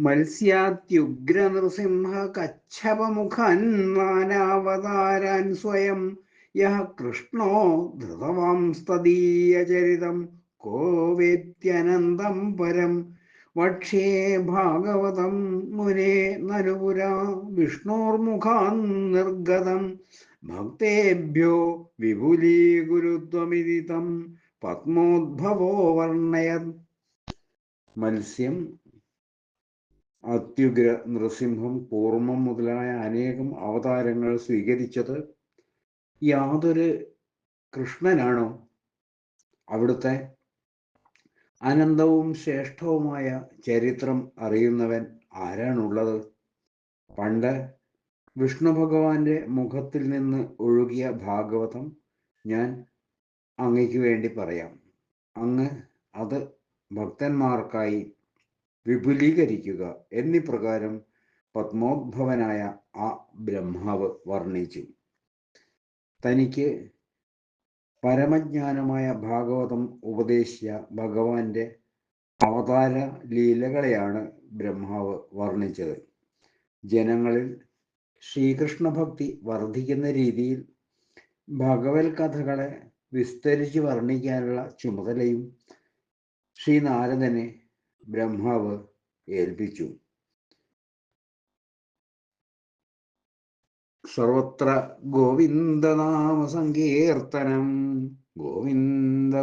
മത്സ്യാത്യുഗ്രനൃസിംഹ കച്ഛപമുഖൻ നാനാവതാരാൻ സ്വയം. യഹ കൃഷ്ണോ ധൃതവാംസ്തദീയചരിതം കോവേത്യനന്തം പരം. വക്ഷേ ഭാഗവതം മുനേ നനുപുരാ വിഷ്ണോർമുഖാൻ നിർഗതം. ഭക്തേഭ്യോ വിപുലീകുരുത്വമിതി തം പത്മോദ്ഭവോ വർണയത് മത്സ്യം അത്യുഗ്ര നൃസിംഹം കൂർമ്മം മുതലായ അനേകം അവതാരങ്ങൾ സ്വീകരിച്ചത് യാതൊരു കൃഷ്ണനാണോ? അവിടുത്തെ അനന്തവും ശ്രേഷ്ഠവുമായ ചരിത്രം അറിയുന്നവൻ ആരാണുള്ളത്? പണ്ട് വിഷ്ണു ഭഗവാന്റെ മുഖത്തിൽ നിന്ന് ഒഴുകിയ ഭാഗവതം ഞാൻ അങ്ങയ്ക്ക് വേണ്ടി പറയാം. അങ്ങ് അത് ഭക്തന്മാർക്കായി വിപുലീകരിക്കുക എന്നീ പ്രകാരം പത്മോദ്ഭവനായ ആ ബ്രഹ്മാവ് വർണിച്ചു. തനിക്ക് പരമജ്ഞാനമായ ഭാഗവതം ഉപദേശിച്ച ഭഗവാന്റെ അവതാര ലീലകളെയാണ് ബ്രഹ്മാവ് വർണിച്ചത്. ജനങ്ങളിൽ ശ്രീകൃഷ്ണ ഭക്തി വർദ്ധിക്കുന്ന രീതിയിൽ ഭഗവത് കഥകളെ വിസ്തരിച്ച് വർണിക്കാനുള്ള ചുമതലയും ശ്രീനാരദനെ ബ്രഹ്മാവ് ഏൽപ്പിച്ചു. സർവത്ര ഗോവിന്ദനാമ സങ്കീർത്തനം. ഗോവിന്ദ ഗോവിന്ദ